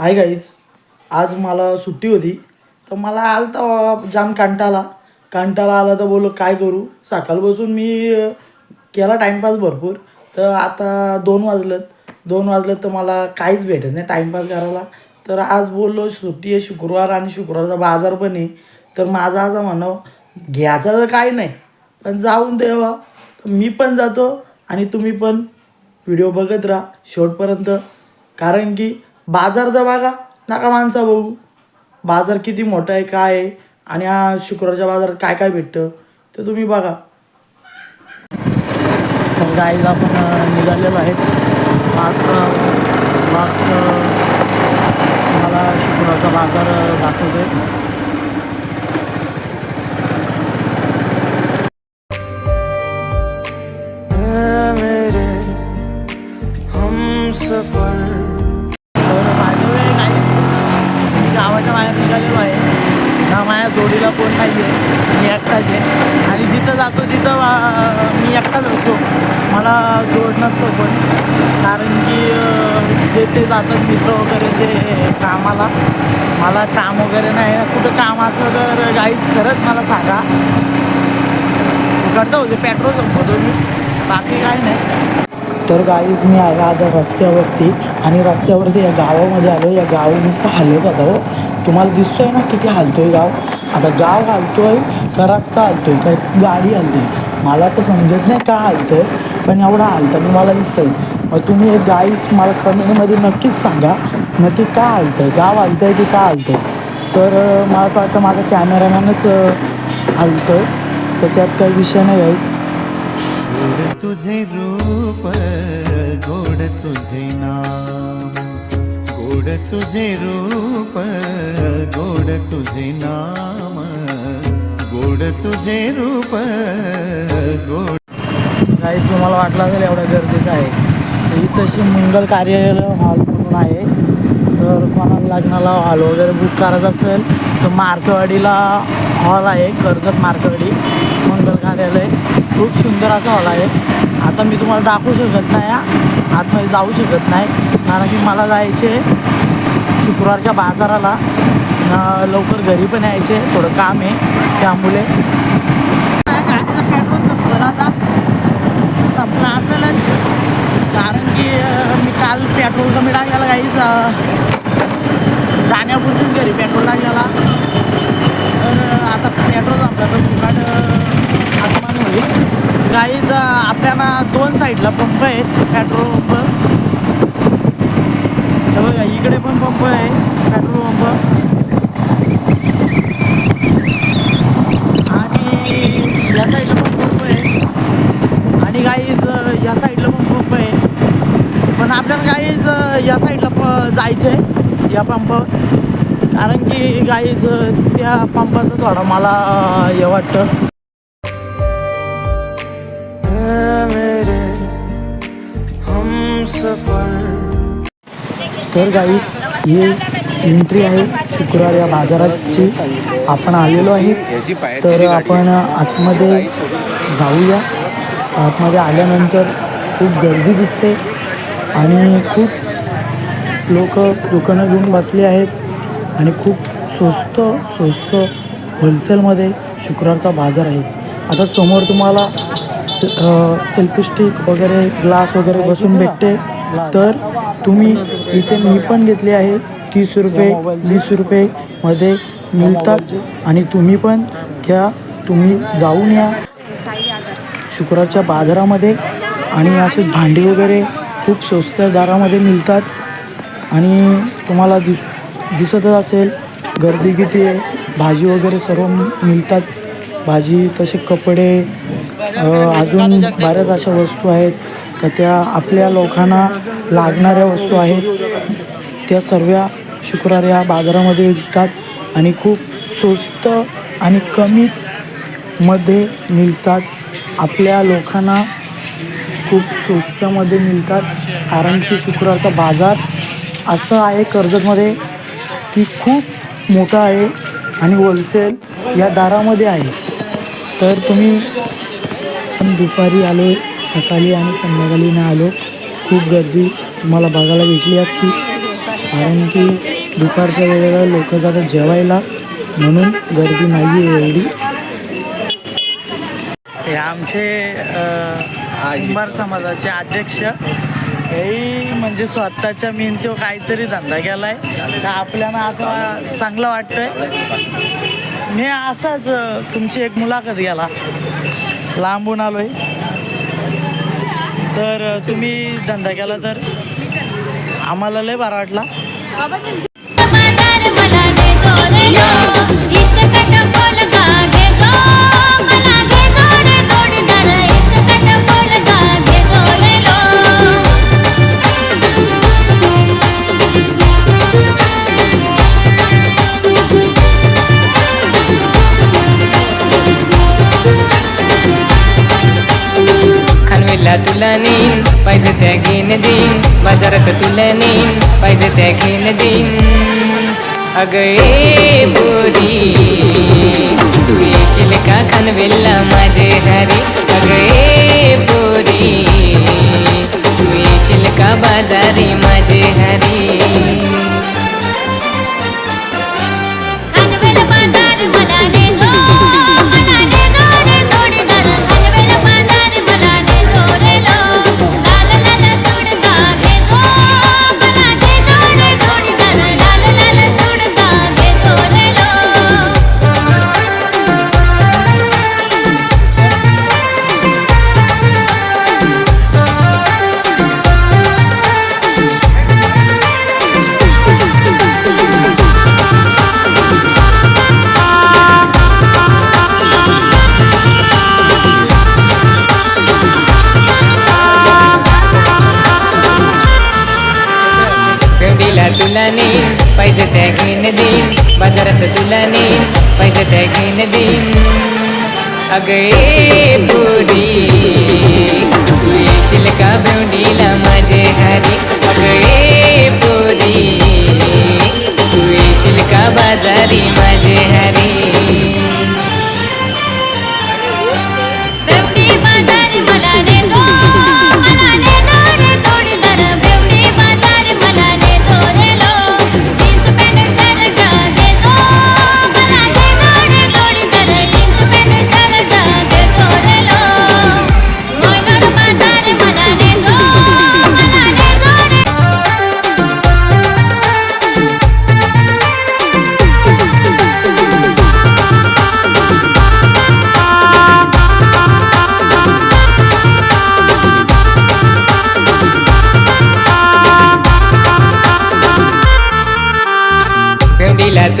आहे गाईज आज मला सुट्टी होती तर मला आला तर जाम कंटाळा कंटाळा आला तर बोललो काय करू? सकाळपासून मी केला टाईमपास भरपूर. तर आता दोन वाजलेत. दोन वाजलं तर मला काहीच भेटत नाही टाईमपास करायला. तर आज बोललो सुट्टी आहे शुक्रवार आणि शुक्रवारचा बाजार पण आहे. तर माझा असं म्हणावं घ्यायचं तर काही नाही पण जाऊन देवा. तर मी पण जातो आणि तुम्ही पण. व्हिडिओ बघत राहा शेवटपर्यंत कारण की बाजारचा बघा नका माणसा बघू. बाजार किती मोठा आहे काय आहे आणि हा शुक्रवारच्या बाजारात काय काय भेटतं ते तुम्ही बघा. तर गाईज आपण निघालेलो आहे आज अं, मला शुक्रवारचा बाजार हम सफर तर माझ्या वेळ काहीच मी गावाच्या बाहेर निघालेलो आहे ना माझ्या जोडीला कोण नाही आहे मी एकटाच आहे आणि जिथं जातो तिथं अं, मी एकटाच असतो. मला जोड नसतो पण. कारण की जे ते जातात मित्र वगैरे ते कामाला. मला काम वगैरे नाही. कुठं काम असलं तर गाईच खरंच मला सांगा. करतो होते पेट्रोल संपवतो मी. बाकी काय नाही. तर गाईज मी आहे आज रस्त्यावरती आणि रस्त्यावरती या गावामध्ये आलो. या गाव नुसतं हलत आता हो. तुम्हाला दिसतोय ना किती हलतोय गाव? आता गाव हलतोय का रस्ता हलतोय का? गाडी हलते. मला तर समजत नाही का हलतंय पण एवढा हलताना मला दिसतंय. मग तुम्ही एक गाईच मला कमेंटमध्ये नक्कीच सांगा नक्की का आलतं आहे गाव आलतं आहे की का आलतं आहे तर मला तर वाटतं माझा कॅमेरामॅनच आहे तर त्यात काही विषय नाही आहेच तुझे रूप गोड तुझे नाम. गोड तुझे रूप गोड तुझे नाम. गोड तुझे रूप गोड काही तुम्हाला वाटलं असेल एवढ्या गरजेचं आहे. ही तशी मंगल कार्यालय हॉल म्हणून आहे. तर कोणाला लग्नाला हॉल वगैरे बुक करायचं असेल तर मार्कवाडीला हॉल आहे कर्जत मार्कवाडी मंगल कार्यालय. खूप सुंदर असा हॉल आहे. आता मी तुम्हाला दाखवू शकत नाही आतमध्ये जाऊ शकत नाही. कारण की मला जायचे शुक्रवारच्या बाजाराला. त्यांना लवकर घरी पण यायचे थोडं काम आहे त्यामुळे. गाडीचं पेट्रोल संपलं आता संपला असेलच कारण की मी काल पेट्रोल कमी टाकलेला काहीच जाण्यापूर्वीच घरी पेट्रोल टाकलेला तर आता पेट्रोल संपलं तर फुकाट आत्मान होईल. काहीच आपल्याला दोन साईडला पंप आहेत पेट्रोल पंप हे बघा इकडे पण पंप आहे पेट्रोल पंप आणि या साईडला पण पंप आहे आणि काहीच या साईडला पण पंप आहे पण आपल्याला गाईज या साईडला प जायचं आहे या पंप कारण की गाईज त्या पंपाचं थोडं मला हे वाटतं. तर गाईज ही एंट्री आहे शुक्रवार या बाजाराची. आपण आलेलो आहे. तर आपण आतमध्ये जाऊया. आतमध्ये आल्यानंतर खूप गर्दी दिसते. आणि खूप लोक दुकानं घेऊन बसले आहेत आणि खूप स्वस्त स्वस्त होलसेलमध्ये शुक्रवारचा बाजार आहे. आता समोर तुम्हाला सेल्फी स्टिक वगैरे ग्लास वगैरे बसून भेटते. तर तुम्ही इथे मी पण घेतले आहे. तीस रुपये वीस रुपयेमध्ये मिळतात. आणि तुम्ही पण घ्या तुम्ही जाऊन या. शुक्रवारच्या बाजारामध्ये आणि असे भांडी वगैरे खूप स्वस्त दरामध्ये मिळतात. आणि तुम्हाला दिस दिसतच असेल गर्दी किती आहे. भाजी वगैरे सर्व मिळतात. भाजी तसे कपडे अजून बऱ्याच अशा वस्तू आहेत का त्या आपल्या लोकांना लागणाऱ्या वस्तू आहेत. त्या सर्व शुक्रवार या बाजारामध्ये विकतात आणि खूप स्वस्त आणि कमी मध्ये मिळतात. आपल्या लोकांना खूप स्वस्तामध्ये मिळतात. कारण की शुक्रवारचा बाजार असं आहे कर्जतमध्ये की खूप मोठा आहे आणि होलसेल या दारामध्ये आहे. तर तुम्ही पण दुपारी आलो सकाळी आणि संध्याकाळी नाही आलो खूप गर्दी तुम्हाला बघायला भेटली असती. कारण की दुपारच्या वेळेला लोक जातात जेवायला म्हणून गर्दी नाही आहे एवढी. हे आमचे कुंभार समाजाचे अध्यक्ष. हे म्हणजे स्वतःच्या मेहनतीवर काहीतरी धंदा केलाय. तर आपल्याला असं चांगलं वाटतंय. मी असाच तुमची एक मुलाखत गेला लांबून आलोय. तर तुम्ही धंदा केला तर? आम्हाला लय बरा वाटला. बाजारात तुला नेईन पाहिजे त्या घेन देईन अग ए बोरी तू येशील का खानवेलला माझे हरी अग ए बोरी तू येशील का बाजारी माझे हरी दिन अगे पुरी तू येशील का भेंडीला माझे हरी. अगे पुरी तू येशील का बाजारी माझे हरी.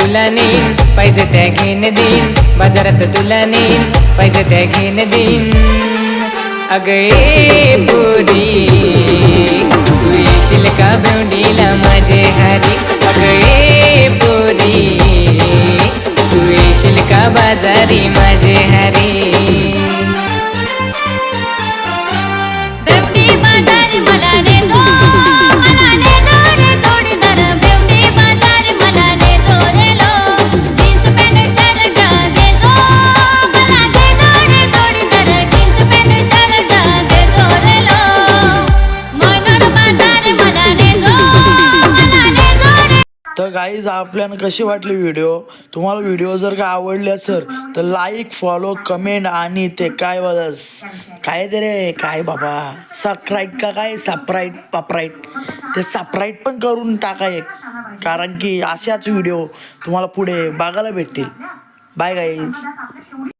तुला नेईन पैसे त्या घेन देईन. बाजारात तुला नेईन पैसे त्या घेन देईन. अगे ए पोरी तू येशील का भेंडीला माझे हरी? गाईज आपल्याला कशी वाटली व्हिडिओ तुम्हाला व्हिडिओ जर का आवडले असेल तर लाईक फॉलो कमेंट आणि ते काय बस काय ते रे काय बाबा? सबस्क्राईब का काय? सबस्क्राईब पापराईट ते सबस्क्राईब पण करून टाका एक. कारण की अशाच व्हिडिओ तुम्हाला पुढे बघायला भेटतील. Bye guys